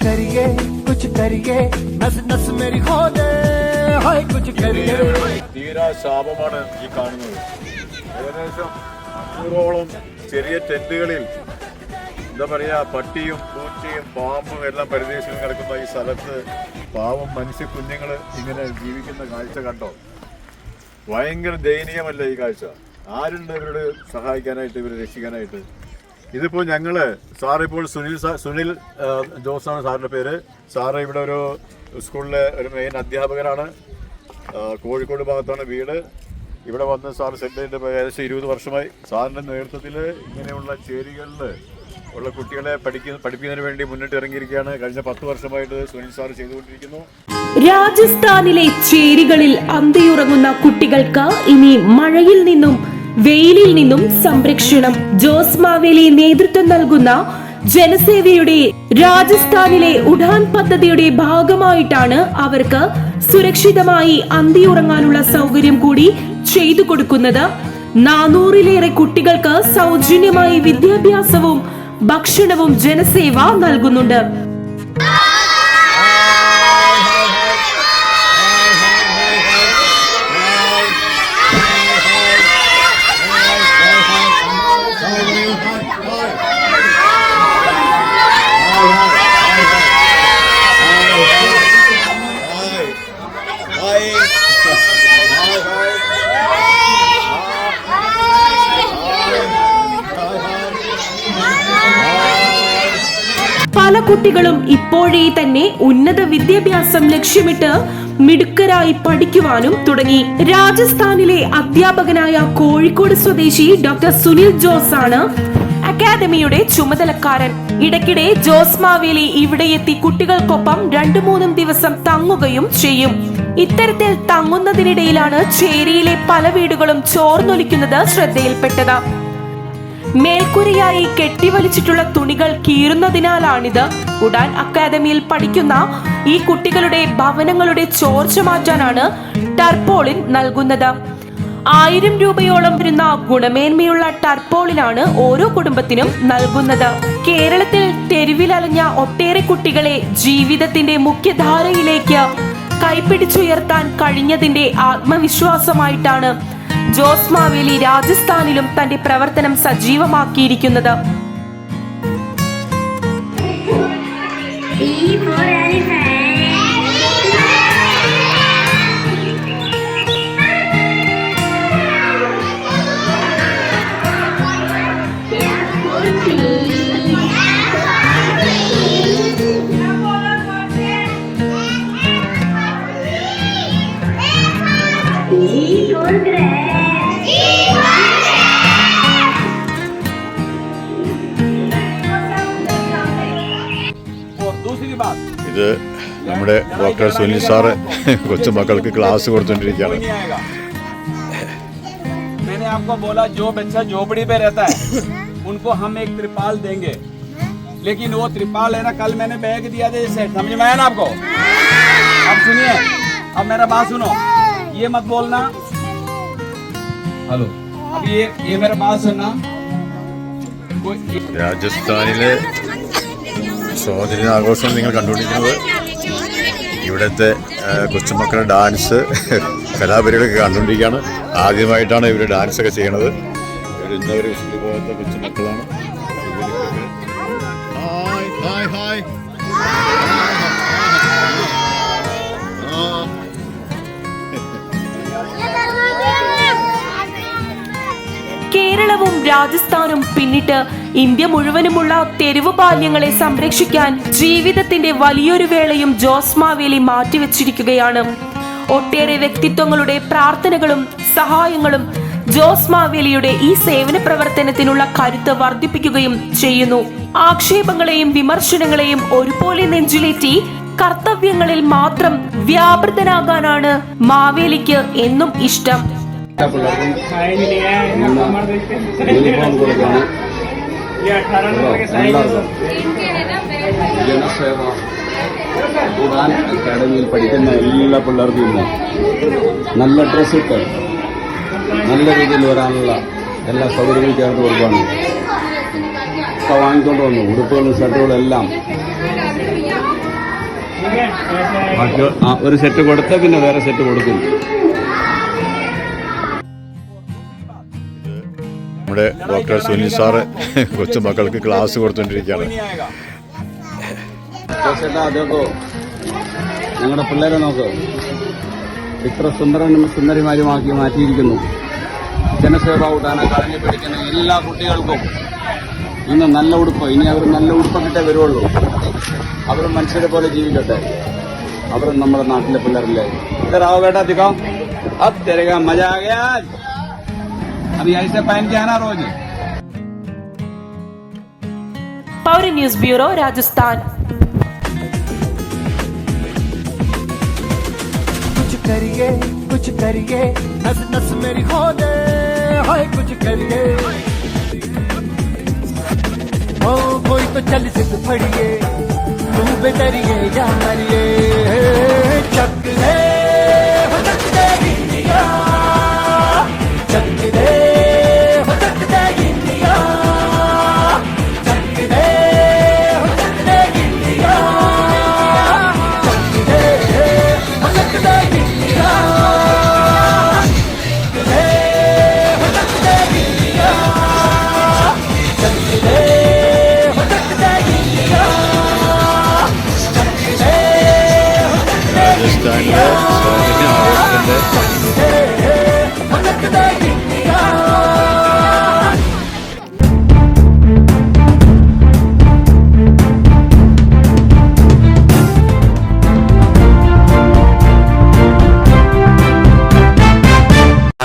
करिए कुछ करिए नस नस मेरी खो दे हाय कुछ करिए തീരാ ശാപമാണ് ഈ കാണുന്നത് ഏകദേശം അഞ്ഞൂറോളം ചെറിയ ടെന്റുകളിൽ എന്താ പറയാ പട്ടിയും പൂച്ചയും പാമ്പും എല്ലാം പരിദേശികൾ കിടക്കുന്ന ഈ സ്ഥലത്ത് പാവം മനുഷ്യ കുഞ്ഞുങ്ങൾ ഇങ്ങനെ ജീവിക്കുന്ന കാഴ്ച കണ്ടോ ഭയങ്കര ദയനീയമല്ല ഈ കാഴ്ച ആരുണ്ട് ഇവരോട് സഹായിക്കാനായിട്ട് ഇവരെ രക്ഷിക്കാനായിട്ട് ഇതിപ്പോ ഞങ്ങൾ സാറിപ്പോൾ സുനിൽ സുനിൽ ജോസാണ് സാറിന്റെ പേര്. സാറ് ഇവിടെ ഒരു സ്കൂളിലെ ഒരു മെയിൻ അധ്യാപകനാണ് കോഴിക്കോട് ഭാഗത്താണ് വീട്. ഇവിടെ വന്ന് സാർ ചെയ്തിട്ട് ഏകദേശം ഇരുപത് വർഷമായി. സാറിന്റെ നേതൃത്വത്തിൽ ഇങ്ങനെയുള്ള ചേരികളിൽ ഉള്ള കുട്ടികളെ പഠിക്കുന്ന പഠിപ്പിക്കുന്നതിന് വേണ്ടി മുന്നിട്ട് ഇറങ്ങിയിരിക്കുകയാണ്. കഴിഞ്ഞ പത്ത് വർഷമായിട്ട് സുനിൽ സാർ ചെയ്തുകൊണ്ടിരിക്കുന്നു. രാജസ്ഥാനിലെ ചേരികളിൽ അന്തിയുറങ്ങുന്ന കുട്ടികൾക്ക് ഇനി മഴയിൽ നിന്നും വെയിലിൽ നിന്നും സംരക്ഷണം. ജോസ് മാവേലി നേതൃത്വം നൽകുന്ന ജനസേവയുടെ രാജസ്ഥാനിലെ ഉഡാൻ പദ്ധതിയുടെ ഭാഗമായിട്ടാണ് അവർക്ക് സുരക്ഷിതമായി അന്തിയുറങ്ങാനുള്ള സൗകര്യം കൂടി ചെയ്തു കൊടുക്കുന്നത്. നാനൂറിലേറെ കുട്ടികൾക്ക് സൗജന്യമായി വിദ്യാഭ്യാസവും ഭക്ഷണവും ജനസേവ നൽകുന്നുണ്ട് പല കുട്ടികളും ഇപ്പോഴേ തന്നെ ഉന്നത വിദ്യാഭ്യാസം ലക്ഷ്യമിട്ട് മിടുക്കരായി പഠിക്കുവാനും തുടങ്ങി. രാജസ്ഥാനിലെ അധ്യാപകനായ കോഴിക്കോട് സ്വദേശി ഡോക്ടർ സുനിൽ ജോസ് ആണ് അക്കാദമിയുടെ ചുമതലക്കാരൻ. ഇടയ്ക്കിടെ ജോസ് മാവേലി ഇവിടെ എത്തി കുട്ടികൾക്കൊപ്പം രണ്ടു മൂന്നും ദിവസം തങ്ങുകയും ചെയ്യും. ഇത്തരത്തിൽ തങ്ങുന്നതിനിടയിലാണ് ചേരിയിലെ പല വീടുകളും ചോർന്നൊലിക്കുന്നത് ശ്രദ്ധയിൽപ്പെട്ടത്. മേൽക്കുരയായി കെട്ടിവലിച്ചിട്ടുള്ള തുണികൾ കീറുന്നതിനാലാണിത്. ഉഡാൻ അക്കാദമിയിൽ പഠിക്കുന്ന ഈ കുട്ടികളുടെ ഭവനങ്ങളുടെ ചോർച്ച മാറ്റാനാണ് ടർപോളിൻ നൽകുന്നത്. ആയിരം രൂപയോളം വരുന്ന ഗുണമേന്മയുള്ള ടർപോളിനാണ് ഓരോ കുടുംബത്തിനും നൽകുന്നത്. കേരളത്തിൽ തെരുവിലലഞ്ഞ ഒട്ടേറെ കുട്ടികളെ ജീവിതത്തിന്റെ മുഖ്യധാരയിലേക്ക് കൈപ്പിടിച്ചുയർത്താൻ കഴിഞ്ഞതിന്റെ ആത്മവിശ്വാസമായിട്ടാണ് ജോസ് മാവേലി രാജസ്ഥാനിലും തന്റെ പ്രവർത്തനം സജീവമാക്കിയിരിക്കുന്നത്. ഈ for ഇത് നമ്മുടെ ഡോക്ടർ സുനിൽ സാറ് കൊച്ചുമക്കൾക്ക് ക്ലാസ് കൊടുത്തുകൊണ്ടിരിക്കുകയാണ് कोई नहीं आएगा मैंने आपको बोला जो बच्चा झोपड़ी पे रहता है उनको हम एक त्रिपाल देंगे लेकिन वो त्रिपाल है ना कल मैंने बैग दिया था इसे समझ में आया ना आपको अब सुनिए अब मेरा बात सुनो ये मत बोलना हेलो अब ये ये मेरा बात सुनना कोई രാജസ്ഥാനിലെ ആഘോഷം നിങ്ങൾ കണ്ടുകൊണ്ടിരിക്കുന്നത്. ഇവിടുത്തെ കൊച്ചുമക്കളുടെ ഡാൻസ് കലാപരികളൊക്കെ കണ്ടുകൊണ്ടിരിക്കുകയാണ്. ആദ്യമായിട്ടാണ് ഇവർ ഡാൻസ് ഒക്കെ ചെയ്യണത് ഇവർ ഇന്നവർ സ്കൂളിൽ പോകാത്ത കൊച്ചുമക്കളാണ്. ഹായ് ഹായ് ഹായ് രാജസ്ഥാനും പിന്നിട്ട് ഇന്ത്യ മുഴുവനുമുള്ള തെരുവ് ബാല്യങ്ങളെ സംരക്ഷിക്കാൻ ജീവിതത്തിന്റെ വലിയൊരു വേളയും ജോസ് മാവേലി മാറ്റിവെച്ചിരിക്കുകയാണ്. ഒട്ടേറെ വ്യക്തിത്വങ്ങളുടെ പ്രാർത്ഥനകളും സഹായങ്ങളും ജോസ് മാവേലിയുടെ ഈ സേവന പ്രവർത്തനത്തിനുള്ള കരുത്ത് വർദ്ധിപ്പിക്കുകയും ചെയ്യുന്നു. ആക്ഷേപങ്ങളെയും വിമർശനങ്ങളെയും ഒരുപോലെ നെഞ്ചിലേറ്റി കർത്തവ്യങ്ങളിൽ മാത്രം വ്യാപൃതനാകാനാണ് മാവേലിക്ക് എന്നും ഇഷ്ടം. ജനസേവ ഉഡാൻ അക്കാഡമിയിൽ പഠിക്കുന്ന എല്ലാ പിള്ളേർക്കും ഇന്ന് നല്ല ഡ്രസ്സ് ഇട്ട് നല്ല രീതിയിൽ വരാനുള്ള എല്ലാ സൗകര്യങ്ങളും ചേർത്ത് കൊടുക്കുകയാണ് ഒക്കെ വാങ്ങിക്കൊണ്ട് വന്നു ഉടുപ്പുകളും ഷർട്ടുകളും എല്ലാം ഒരു സെറ്റ് കൊടുത്ത് പിന്നെ വേറെ സെറ്റ് കൊടുക്കും. നമ്മുടെ ഡോക്ടർ സുനിൽ സാറ് കൊച്ചുമക്കൾക്ക് ക്ലാസ് കൊടുത്തുകൊണ്ടിരിക്കുകയാണ് नहीं आएगा ചേട്ടാ അതേക്കോ ഞങ്ങളുടെ പിള്ളേരെ നോക്ക് ഇത്ര സുന്ദരനും സുന്ദരിമാരുമാക്കി മാറ്റിയിരിക്കുന്നു ജനസേവ ഉടാന കളഞ്ഞു പിടിക്കുന്ന എല്ലാ കുട്ടികൾക്കും ഇന്ന് നല്ല ഉടുപ്പ് ഇനി അവർ നല്ല ഉടുപ്പൊക്കെ വരുള്ളൂ അവർ മനുഷ്യരെ പോലെ ജീവിക്കട്ടെ അവർ നമ്മുടെ നാട്ടിലെ പിള്ളേരല്ലേ इधर आओ बेटा दिखाओ अब तेरे का मजा आ गया आज अभी ऐसे पहन के आना रोज। Power News bureau Rajasthan. कुछ करिए कुछ करिए नस नस मेरी खो दे हाय कुछ करिए। ओ कोई तो चल से फड़िए तू बेदरिए या मरिए। चक है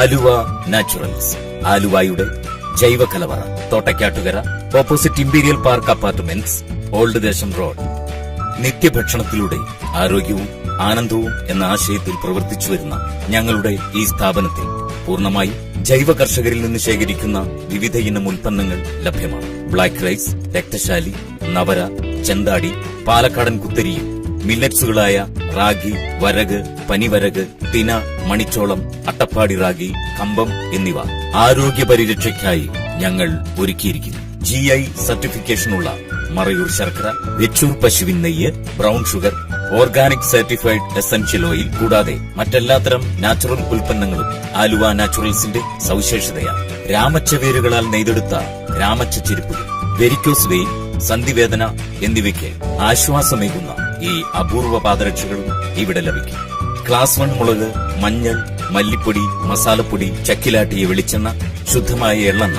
ആലുവ നാച്ചുറൽസ്. ആലുവയുടെ ജൈവ കലവറ Thottakkattukara opposite Imperial Park apartments old Desom road. നിത്യഭക്ഷണത്തിലൂടെ ആരോഗ്യവും ആനന്ദവും എന്ന ആശയത്തിൽ പ്രവർത്തിച്ചു വരുന്ന ഞങ്ങളുടെ ഈ സ്ഥാപനത്തിൽ പൂർണമായി ജൈവ കർഷകരിൽ നിന്ന് ശേഖരിക്കുന്ന വിവിധ ഇനം ഉൽപ്പന്നങ്ങൾ ലഭ്യമാണ്. ബ്ലാക്ക് റൈസ് രക്തശാലി നവര ചെന്താടി പാലക്കാടൻ കുത്തരിയും മില്ലറ്റ്സുകളായ റാഗി വരക് പനിവരക് തിന മണിച്ചോളം അട്ടപ്പാടി റാഗി കമ്പം എന്നിവ ആരോഗ്യ പരിരക്ഷയ്ക്കായി ഞങ്ങൾ ഒരുക്കിയിരിക്കുന്നു. ജി ഐ സർട്ടിഫിക്കേഷനുള്ള മറയൂർ ശർക്കര വെച്ചൂർ പശുവിൻ നെയ്യ് brown sugar organic certified essential oil കൂടാതെ മറ്റെല്ലാത്തരം നാച്ചുറൽ ഉൽപ്പന്നങ്ങളും ആലുവ നാച്ചുറൽസിന്റെ സവിശേഷതയാണ്. രാമച്ച വേരുകളാൽ നെയ്തെടുത്ത രാമച്ച ചെരുപ്പുകൾ വെരിക്കോസ് വെയിൻ സന്ധിവേദന എന്നിവയ്ക്ക് ആശ്വാസമേകുന്ന ഈ അപൂർവ പാദരക്ഷകളും ഇവിടെ ലഭിക്കും. ക്ലാസ് വൺ മുളക് മഞ്ഞൾ മല്ലിപ്പൊടി മസാലപ്പൊടി ചക്കിലാട്ടിയ വെളിച്ചെണ്ണ ശുദ്ധമായ എള്ളെണ്ണ